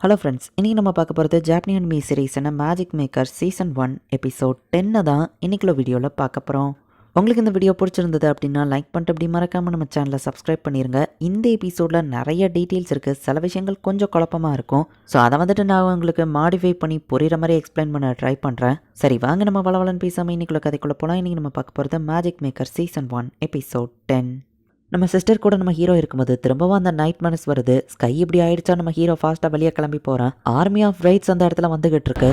Hello friends இன்றைக்கி நம்ம பார்க்க போகிறது ஜாப்பனியன் மீ சீரீஸான Magic Maker season one episode டென்னை தான் இன்றைக்குள்ள வீடியோவில் பார்க்க போகிறோம் உங்களுக்கு இந்த வீடியோ பிடிச்சிருந்தது அப்படின்னா லைக் பண்ணிட்டு அப்படி மறக்காமல் நம்ம சேனலை சப்ஸ்கிரைப் பண்ணிடுங்க இந்த எபிசோடில் நிறைய டீட்டெயில்ஸ் இருக்குது சில விஷயங்கள் கொஞ்சம் குழப்பமாக இருக்கும். ஸோ அதை வந்துட்டு நான் உங்களுக்கு மாடிஃபை பண்ணி புரிகிற மாதிரி எக்ஸ்பிளைன் பண்ண ட்ரை பண்ணுறேன் சரி வாங்க நம்ம வளவலன் பேசாமல் இன்றைக்குள்ள கதைக்குள்ளே போகலாம் இன்றைக்கி நம்ம பார்க்க போகிறது Magic Maker season one episode ten நம்ம சிஸ்டர் கூட நம்ம ஹீரோ இருக்கும்போது திரும்பவும் அந்த நைட் மனஸ் வருது. ஸ்கை இப்படி ஆயிடுச்சா நம்ம ஹீரோ ஃபாஸ்ட்டாக வெளியே கிளம்பி போகிறான் ஆர்மி ஆஃப் ரைட்ஸ் அந்த இடத்துல வந்துகிட்டு இருக்கு.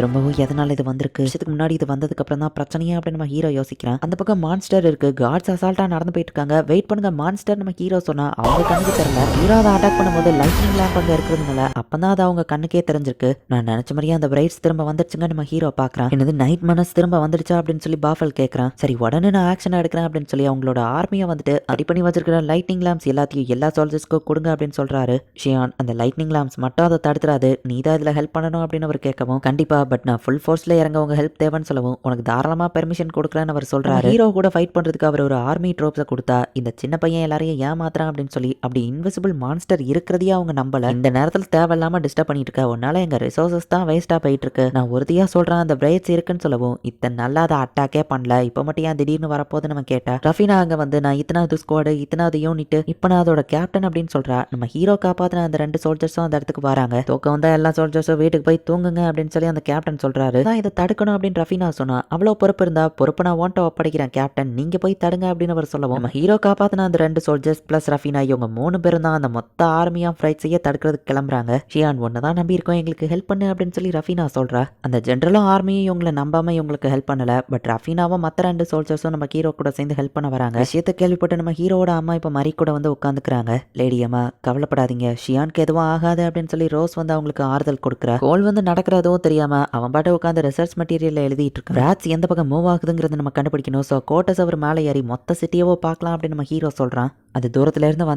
திரும்பவும் எதனால இது வந்திருக்கு? விஷயத்துக்கு முன்னாடி இது வந்ததுக்கு அப்புறம் தான் பிரச்சனையே அப்படின்னு நம்ம ஹீரோ யோசிக்கிறேன். அந்த பக்கம் மான்ஸ்டர் இருக்கு. காட்ஸ் அசால்ட்டா நடந்து போயிட்டு இருக்காங்க. வெயிட் பண்ணுங்க. மான்ஸ்டர் நம்ம ஹீரோ சொன்னா அவங்க கண்ணுக்கு தெரியல. ஹீரோ அதை அட்டாக் பண்ணும்போது லைட்னிங் லேம்ப் அங்க இருக்கிறதுனால அப்பதான் அது அவங்க கண்ணுக்கே தெரிஞ்சிருக்கு. நான் நினைச்ச மாதிரியே அந்த பிரைட்ஸ் திரும்ப வந்துருச்சுங்க நம்ம ஹீரோ பாக்குறான் என்னது நைட் மனஸ் திரும்ப வந்துடுச்சா அப்படின்னு சொல்லி பாஃபல் கேட்கறான். சரி உடனே நான் ஆக்ஷன் எடுக்கிறேன் அப்படின்னு சொல்லி அவங்களோட ஆர்மியை வந்துட்டு அடி பண்ணி வச்சிருக்கிற லைட்னிங் லேம்ப்ஸ் எல்லாத்தையும் எல்லா சோல்ஜர்ஸ்க்கும் கொடுங்க அப்படின்னு சொல்றாரு. ஷியான் அந்த லைட்னிங் லேம்ப்ஸ் மட்டும் அதை தடுத்துறாது. நீ தான் இதுல ஹெல்ப் பண்ணணும் அப்படின்னு அவர் கேட்கவும் கண்டிப்பா பட் நான் ஃபுல் ஃபோர்ஸ்ல இறங்க உங்க ஹெல்ப் தேவைன்னு சொல்லவும் உனக்கு தாராளமா பெர்மிஷன் கொடுக்குறேன்னு அவர் சொல்றாரு. ஹீரோ கூட ஃபைட் பண்றதுக்கு அவர் ஒரு ஆர்மி ட்ரோப்ஸை கொடுத்தா இந்த சின்ன பையன் எல்லாரையும் ஏமாத்துறான் அப்படின்னு சொல்லி அப்படி இன்விசிபிள் மான்ஸ்டர் இருக்கிறதையே அவங்க நம்பல. இந்த நேரத்தில் தேவையில்லாம டிஸ்டர்ப் பண்ணிட்டு இருக்க உன்னால எங்க ரிசோர்சஸ் தான் வேஸ்டா போயிட்டு இருக்கு. நான் உறுதியா சொல்றேன் அந்த பிரைட்ஸ் இருக்குன்னு சொல்லவும் இத்தனை நல்லா அதை அட்டாக்கே பண்ணல. இப்போ மட்டும் ஏன் திடீர்னு வரப்போது நம்ம கேட்டா? ரஃபீனா அங்க வந்து நான் இத்தனாவது ஸ்குவாடு இத்தனாவது யூனிட் இப்போ நான் அதோட கேப்டன் அப்படின்னு சொல்றா. நம்ம ஹீரோ காப்பாத்தின அந்த ரெண்டு சோல்ஜர்ஸும் அந்த இடத்துக்கு வராங்க. தூக்கம் வந்தா எல்லா சோல்ஜர்ஸும் வீட்டுக்கு போய் தூங்குங்க அப்படின்னு சொல்லி அந்த கேப்டன் சொல்றாரு. நான் இதை தடுக்கணும் அப்படின்னு ரஃபீனா சொன்னா. அவ்வளோ பொறுப்பு இருந்தா பொறுப்பு நான் ஓன்ட்ட ஒப்படைக்கிறேன் கேப்டன். நீங்க போய் தடுங்க அப்படின்னு அவர் சொல்லவும். நம்ம ஹீரோ காப்பாத்தின அந்த ரெண்டு சோல்ஜர்ஸ் பிளஸ் ரஃபீனா இவங்க மூணு பேரும் தான் அந்த மொத்த ஆர்மியா ஃப்ரைட் செய்ய தடுக்கிறதுக்கு கிளம்புறாங்க. ஷியான் ஒன்று தான் நம்பி இருக்கோம் எங்களுக்கு ஹெல்ப் பண்ணு அப்படின்னு சொல்லி ரஃபீனா சொல்றா. அந்த ஜென்ரலும் ஆர்மியும் இவங்களை நம்பாம இவங்களுக்கு ஹெல்ப் பண்ணல. பட் ரஃபீனாவும் மற்ற ரெண்டு சோல்ஜர்ஸும் நம்ம ஹீரோ கூட சேர்ந்து ஹெல்ப் பண்ண வராங்க. விஷயத்தை கேள்விப்பட்டு நம்ம ஹீரோட அம்மா இப்போ மரி கூட வந்து உட்காந்துக்கிறாங்க லேடி அம்மா கவலைப்படாதீங்க. ஷியானுக்கு எதுவும் ஆகாது அப்படின்னு சொல்லி ரோஸ் வந்து அவங்களுக்கு ஆறுதல் கொடுக்குறா. கோல் வந்து நடக்கிறதும் தெரியாம அவன் பாட்டு உட்காந்து ரிசர்ச் மெட்டீரியல் எழுதிட்டு இருக்கான். ராட்ஸ் எந்த பக்கம் மூவ் ஆகுதுங்கிறத நம்ம கண்டுபிடிக்கணும். ஸோ கோட்டஸ் அவர் மேலே ஏறி மொத்த சிட்டியவோ பார்க்கலாம் அப்படின்னு நம்ம ஹீரோ சொல்கிறான் அது தூரத்துல இருந்து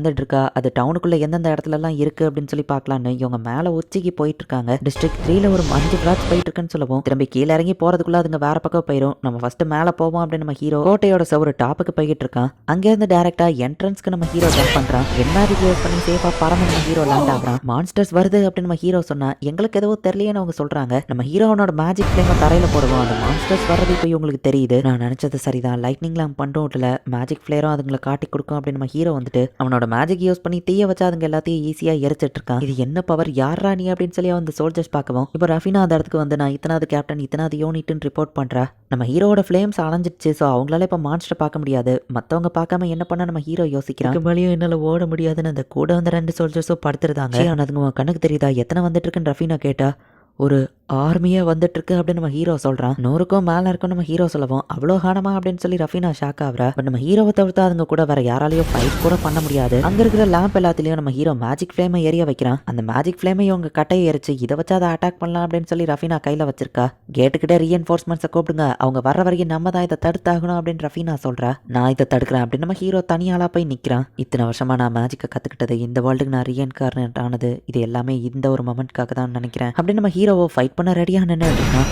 அது டவுனுக்குள்ள எந்தெந்த இடத்துலலாம் இருக்குது இருக்கு அப்படின்னு சொல்லி பார்க்கலான்னு இவங்க மேலே உச்சிக்கு போயிட்டுருக்காங்க. டிஸ்ட்ரிக்ட் த்ரீல ஒரு அஞ்சு பிளாட்ஸ் போயிட்டுருக்குன்னு சொல்லுவோம் திரும்பி கீழே இறங்கி போறதுக்குள்ள அதுங்க வேற பக்கம் போயிடும் நம்ம ஃபர்ஸ்ட் மேலே போவோம் அப்படின்னு நம்ம ஹீரோ கோட்டையோட சவுறு டாப்புக்கு போய்கிட்டு இருக்கான் அங்கேருந்து டேரெக்டாக என்ட்ரன்ஸ்க்கு நம்ம ஹீரோ ஜம்ப் பண்றான். என்ன யூஸ் பண்ணி சேஃபாக பறந்து நம்ம ஹீரோ லேண்ட் ஆகிறான். மான்ஸ்டர்ஸ் வருது அப்படின்னு நம்ம ஹீரோ சொன்னால் எங்களுக்கு எதுவும் தெரியலையேன்னு அவங்க சொல்றாங்க. நம்ம ஹீரோனோட மேஜிக் ஃப்ளேமை தரையில் போடுவோம். அந்த மான்ஸ்டர்ஸ் வர்றது இப்போ இவங்களுக்கு தெரியுது. நான் நினச்சது சரிதான். லைட்னிங் லேம்ப் பண்ணுறோம் இல்லை மேஜிக் ஃப்ளேரும் அதுங்களை காட்டி கொடுக்கும் அப்படின்னு நம்ம ஹீரோ வந்துட்டு அவனோட மேஜிக் யூஸ் பண்ணி தீய வச்சா அதுங்க எல்லாத்தையும் ஈஸியா எரிச்சிட்டு இருக்கான் இது என்ன பவர் யாரா நீ அப்படின்னு சொல்லி அந்த சோல்ஜர்ஸ் பார்க்கவும். இப்போ ரஃபினா அந்த இடத்துக்கு வந்து நான் இத்தனாவது கேப்டன் இத்தனாவது யூனிட்னு ரிப்போர்ட் பண்றா. நம்ம ஹீரோட ஃப்ளேம்ஸ் அணைஞ்சிடுச்சு ஸோ அவங்களால இப்போ மான்ஸ்டர் பார்க்க முடியாது. மற்றவங்க பார்க்காம என்ன பண்ண நம்ம ஹீரோ யோசிக்கிறான். மேலேயும் என்னால் ஓட முடியாதுன்னு அந்த கூட வந்த ரெண்டு சோல்ஜர்ஸும் படுத்துருந்தாங்க. அதுங்க உன் கணக்கு தெரியுதா? எத்தனை வந்துட்டு இருக்குன்னு ரஃபீனா கேட்டா ஒரு ஆர்மியாக வந்துட்டு இருக்கு அப்படின்னு நம்ம ஹீரோ சொல்கிறான் நூறுக்கும் மேலே இருக்கும் நம்ம ஹீரோ சொல்லவும் அவ்வளோ ஹானமா அப்படின்னு சொல்லி ரஃபீனா ஷாக் ஆகுறா. பட் நம்ம ஹீரோவை தவிர்த்து அதுங்க கூட வேற யாராலையும் ஃபைட் கூட பண்ண முடியாது. அங்க இருக்கிற லேம்ப் எல்லாத்துலயும் நம்ம ஹீரோ மேஜிக் ஃபிளேமை எரிய வைக்கிறான். அந்த மேஜிக் ஃபிளேமை இவங்க கட்டையை எரிச்சு இதை வச்சு அதை அட்டாக் பண்ணலாம் அப்படின்னு சொல்லி ரஃபீனா கையில் வச்சிருக்கா. கேட்டுக்கிட்டே ரீஎன்ஃபோர்ஸ்மெண்ட்ஸை கூப்பிடுங்க. அவங்க வர வரைக்கும் நம்ம தான் இதை தடுத்தாகணும் அப்படின்னு ரஃபீனா சொல்றா. நான் இதை தடுக்கிறேன் அப்படின்னு நம்ம ஹீரோ தனியாளா போய் நிற்கிறான் இத்தனை வருஷமா நான் மேஜிக்கை கத்துக்கிட்டது இந்த வேர்ல்டுக்கு நான் ரீஎன்கார்னட் ஆனது. இது எல்லாமே இந்த ஒரு மொமெண்ட்காக தான் நினைக்கிறேன். அப்படின்னு நம்ம ஹீரோவை ஃபைட் பண்ண ரெடியாக நின்று இருக்கான்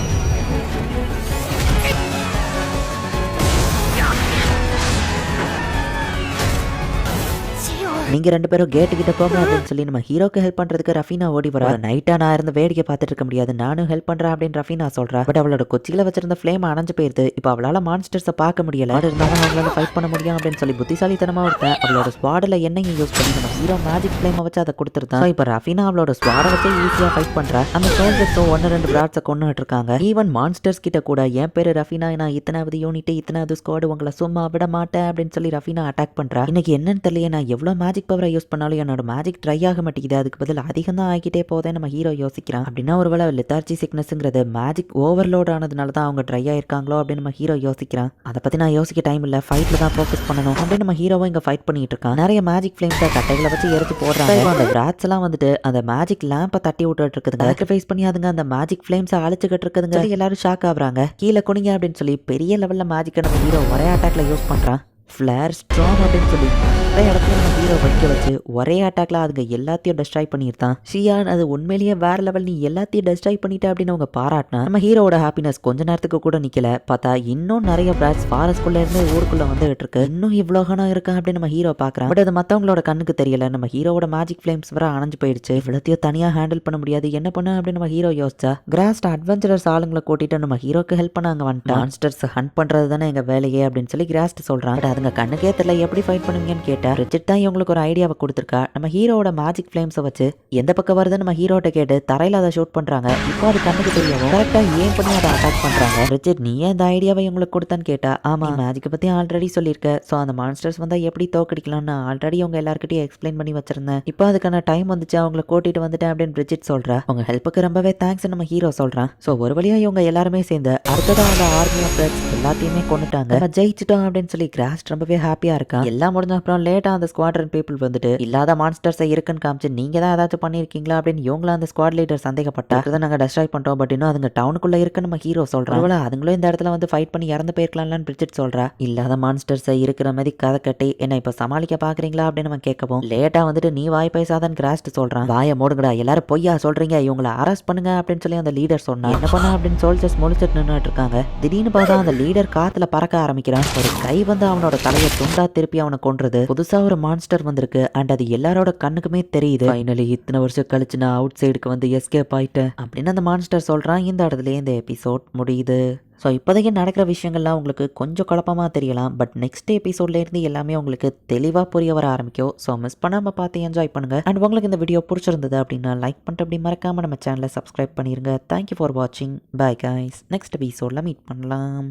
நீங்க ரெண்டு பேரும் கேட்டு கிட்ட போங்க அப்படின்னு சொல்லி நம்ம ஹீரோக்கு ஹெல்ப் பண்றதுக்கு ரஃபீனா ஓடி வரா. நைட்டா நான் இருந்து வேடிக்கை பார்த்துட்டு இருக்க முடியாது. நானும் ஹெல்ப் பண்றேன் அப்படின்னு ரஃபீனா சொல்றா. பட் அவளோட கொச்சியில வச்சிருந்த ஃபிளேம் அணைஞ்சு போயிருது. இப்போ அவளால மான்ஸ்டர்ஸை பார்க்க முடியல. அது இருந்தாலும் அவங்களால ஃபைட் பண்ண முடியும் அப்படின்னு சொல்லி புத்திசாலித்தனமா இருக்கேன் அவளோட ஸ்வாடில் என்னையும் யூஸ் பண்ணி நம்ம ஹீரோ மேஜிக் ஃபிளேமை வச்சு அதை கொடுத்துருந்தான் இப்போ ரஃபீனா அவளோட ஸ்வாடை வச்சு ஈஸியா ஃபைட் பண்றா. அந்த சோல்ஜர்ஸும் ஒன்னு ரெண்டு பிராட்ஸை கொண்டுட்டு இருக்காங்க. ஈவன் மான்ஸ்டர்ஸ் கிட்ட கூட என் பேரு ரஃபீனா நான் இத்தனாவது யூனிட் இத்தனாவது ஸ்குவாடு உங்களை சும்மா விட மாட்டேன் அப்படின்னு சொல்லி ரஃபீனா அட்டாக் பண்றா. இன்னைக்கு என்னன்னு தெரியல நான் எவ்வளவு மேஜிக் பவரை யூஸ் பண்ணாலும் என்னோட மேஜிக் ட்ரை ஆக மாட்டேங்குது. அதுக்கு பதில் அதிகம் தான் ஆகிட்டே போதே நம்ம ஹீரோ யோசிக்கிறான். அப்படின்னா ஒருவேளை லித்தார்ஜி சிக்னஸ்ங்கிறது மேஜிக் ஓவர்லோட் ஆனதுனால தான் அவங்க ட்ரை ஆயிருக்காங்களோ அப்படின்னு நம்ம ஹீரோ யோசிக்கிறான். அதை பத்தி நான் யோசிக்க டைம் இல்ல. ஃபைட்ல தான் ஃபோக்கஸ் பண்ணணும். அப்படின்னு நம்ம ஹீரோவும் இங்க ஃபைட் பண்ணிட்டு இருக்கான். நிறைய மேஜிக் ஃபிளேம்ஸை கட்டைகளை வச்சு எடுத்து போடுறாங்க. அந்த ராட்ஸ் எல்லாம் வந்துட்டு அந்த மேஜிக் லேம்பை தட்டி விட்டுட்டு இருக்குதுங்க. சாக்ரிஃபைஸ் பண்ணி அதுங்க அந்த மேஜிக் ஃபிளேம்ஸை அழிச்சுக்கிட்டு இருக்குதுங்க. எல்லாரும் ஷாக் ஆகுறாங்க. கீழே குனிங்க அப்படின்னு சொல்லி பெரிய லெவல்ல மேஜிக்கை நம்ம ஹீரோ ஒரே அட்டாக்ல யூஸ் பண்றான். ஃபிளேர் ஸ்ட்ராங் அப்படின்னு சொல்லி மொத்த இடத்துல நம்ம ஹீரோ வைக்க வச்சு ஒரே அட்டாக்ல அதுங்க எல்லாத்தையும் டெஸ்ட்ராய் பண்ணியிருந்தான். ஷியான் அது உண்மையிலேயே வேற லெவல் நீ எல்லாத்தையும் டெஸ்ட்ராய் பண்ணிட்ட அப்படின்னு அவங்க பாராட்டினா நம்ம ஹீரோவோட ஹாப்பினஸ் கொஞ்ச நேரத்துக்கு கூட நிக்கல. பார்த்தா இன்னும் நிறைய பிராட்ஸ் ஃபாரஸ்ட்குள்ள இருந்து ஊருக்குள்ள வந்துகிட்டு இருக்கு. இன்னும் இவ்வளோ கணம் இருக்கா அப்படின்னு நம்ம ஹீரோ பாக்குறான் பட் அது மத்தவங்களோட கண்ணுக்கு தெரியல. நம்ம ஹீரோட மேஜிக் ஃபிளேம்ஸ் வர அணைஞ்சு போயிடுச்சு. இவ்வளோத்தையும் தனியா ஹேண்டில் பண்ண முடியாது. என்ன பண்ண அப்படின்னு நம்ம ஹீரோ யோசிச்சா கிராஸ்ட் அட்வென்ச்சரஸ் ஆளுங்களை கூட்டிட்டு நம்ம ஹீரோக்கு ஹெல்ப் பண்ண அங்க வந்துட்டான். மான்ஸ்டர்ஸ் ஹண்ட் பண்றது தானே எங்க வேலையே அப்படின்னு சொல்லி கிராஸ்ட் சொல்றான். பட் அதுங்க கண்ணுக்கே தெரியல எப்படி ஃபைட் பண்ணுவீங்கன்னு கேட்டு ரிச்சிட் தான் இவங்களுக்கு ஒரு ஐடியாவை கொடுத்துருக்கா. நம்ம ஹீரோவோட மேஜிக் ஃப்ளேம்ஸை வச்சு எந்த பக்கம் வருதுன்னு நம்ம ஹீரோட்ட கேட்டு தரையில அதை ஷூட் பண்றாங்க. இப்போ அது கண்ணுக்கு தெரியவும் கரெக்டாக ஏன் பண்ணி அதை அட்டாக் பண்றாங்க. ரிச்சிட் நீ ஏன் இந்த ஐடியாவை இவங்களுக்கு கொடுத்தான்னு கேட்டா ஆமா மேஜிக்கை பத்தி ஆல்ரெடி சொல்லியிருக்க. ஸோ அந்த மான்ஸ்டர்ஸ் வந்தால் எப்படி தோக்கடிக்கலாம்னு ஆல்ரெடி அவங்க எல்லாருக்கிட்டையும் எக்ஸ்பிளைன் பண்ணி வச்சிருந்தேன். இப்போ அதுக்கான டைம் வந்துச்சு அவங்கள கூட்டிட்டு வந்துட்டேன் அப்படின்னு பிரிட்ஜிட் சொல்கிறா அவங்க ஹெல்ப்புக்கு ரொம்பவே தேங்க்ஸ் நம்ம ஹீரோ சொல்றான் ஸோ ஒரு வழியா இவங்க எல்லாருமே சேர்ந்து அடுத்ததான் அந்த ஆர்மி ஆஃப் எல்லாத்தையுமே கொண்டுட்டாங்க ஜெயிச்சிட்டோம் அப்படின்னு சொல்லி கிராஸ்ட் ரொம்பவே ஹாப்பியாக இருக்கான் எல்லாம் முடிஞ்ச அப்புறம் லேட்டா அந்த ஸ்குவாட்ரன் பீப்புள் வந்துட்டு இல்லாத மான்ஸ்டர்ஸை இருக்குன்னு காமிச்சு நீங்க தான் ஏதாச்சும் பண்ணிருக்கீங்களா? அப்படின்னு இவங்களும் அந்த ஸ்குவாட் லீடர் சந்தேகப்பட்டா தான் நாங்க டெஸ்ட்ராய் பண்றோம் பட் இன்னும் அதுங்க டவுனுக்குள்ள இருக்குன்னு நம்ம ஹீரோ சொல்றோம் ஒருவேளை அதுங்களும் இந்த இடத்துல வந்து ஃபைட் பண்ணி இறந்து போயிருக்கலாம்னு பிரிட்ஜெட் சொல்றா. இல்லாத மான்ஸ்டர்ஸை இருக்கிற மாதிரி கதை கட்டி என்ன இப்ப சமாளிக்க பாக்குறீங்களா? அப்படின்னு நம்ம கேட்கவும் லேட்டா வந்துட்டு நீ வாய் பேசாதான் கிராஸ்ட் சொல்றான். வாயை மூடுங்கடா எல்லாரும் பொய்யா சொல்றீங்க இவங்களை அரெஸ்ட் பண்ணுங்க அப்படின்னு சொல்லி அந்த லீடர் சொன்னா என்ன பண்ண? அப்படின்னு சோல்ஜர்ஸ் முழிச்சிட்டு நின்னுட்டு இருக்காங்க. திடீர்னு பார்த்தா அந்த லீடர் காத்துல பறக்க ஆரம்பிக்கிறான். ஒரு கை வந்து அவனோட தலையை துண்டா திருப்பி அவனை கொன்றது. புதுசாக ஒரு மான்ஸ்டர் வந்திருக்கு அண்ட் அது எல்லாரோட கண்ணுக்குமே தெரியுது. ஃபைனலி இத்தனை வருஷம் கழிச்சு நான் அவுட் சைடுக்கு வந்து எஸ்கேப் ஆயிட்டேன் அப்படின்னு அந்த மான்ஸ்டர் சொல்கிறான் இந்த இடத்துல இந்த எபிசோட் முடியுது. ஸோ இப்போதைக்கு நடக்கிற விஷயங்கள்லாம் உங்களுக்கு கொஞ்சம் குழப்பமாக தெரியலாம் பட் நெக்ஸ்ட் எபிசோட்லேருந்து எல்லாமே உங்களுக்கு தெளிவாக புரிய வர ஆரம்பிக்கும். ஸோ மிஸ் பண்ணாமல் பார்த்து என்ஜாய் பண்ணுங்கள் அண்ட் உங்களுக்கு இந்த வீடியோ பிடிச்சிருந்தது அப்படின்னா லைக் பண்ணிட்டு அப்படி மறக்காமல் நம்ம சேனலை சப்ஸ்கிரைப் பண்ணிடுங்க தேங்க்யூ ஃபார் வாட்சிங் பை கைஸ் நெக்ஸ்ட் எபிசோடில் மீட் பண்ணலாம்.